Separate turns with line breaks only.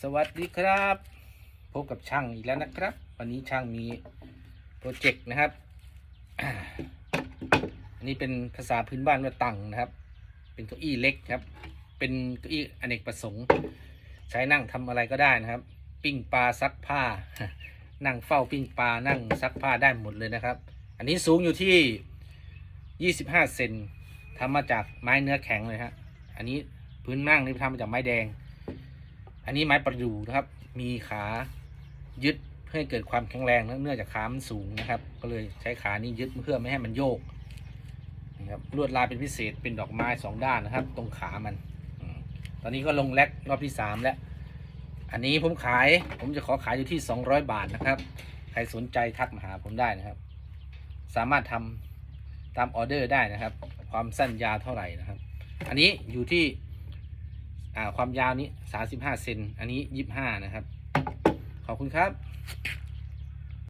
สวัสดีครับ พบกับช่างอีกแล้วนะครับ วันนี้ช่างมีโปรเจกต์นะครับอันนี้เป็นภาษาพื้นบ้านว่าตังนะครับ เป็นเก้าอี้เล็กครับ เป็นเก้าอี้อเนกประสงค์ ใช้นั่งทำอะไรก็ได้นะครับ ปิ้งปลาซักผ้า นั่งเฝ้าปิ้งปลานั่งซักผ้าได้หมดเลยนะครับ อันนี้สูงอยู่ที่ 25 เซนทำมาจากไม้เนื้อแข็งเลยฮะอันนี้พื้นนั่งนี่ทำมาจากไม้แดง อันนี้ไม้ประดู่นะครับ มีขายึดเพื่อให้เกิดความแข็งแรงเนื่องจากขามันสูงนะครับ ก็เลยใช้ขานี้ยึดเพื่อไม่ให้มันโยกนะครับลวดลายเป็นพิเศษเป็นดอกไม้สองด้านนะครับ ตรงขามันตอนนี้ก็ลงแลกรอบที่สามแล้ว อันนี้ผมขายผมจะขอขายอยู่ที่สองร้อยบาทนะครับ ใครสนใจทักมาหาผมได้นะครับ สามารถทำตามออเดอร์ได้นะครับ ความสั้นยาเท่าไหร่นะครับ อันนี้อยู่ที่ ความยาวนี้ 35 เซน อันนี้ 25 นะครับ ขอบคุณครับ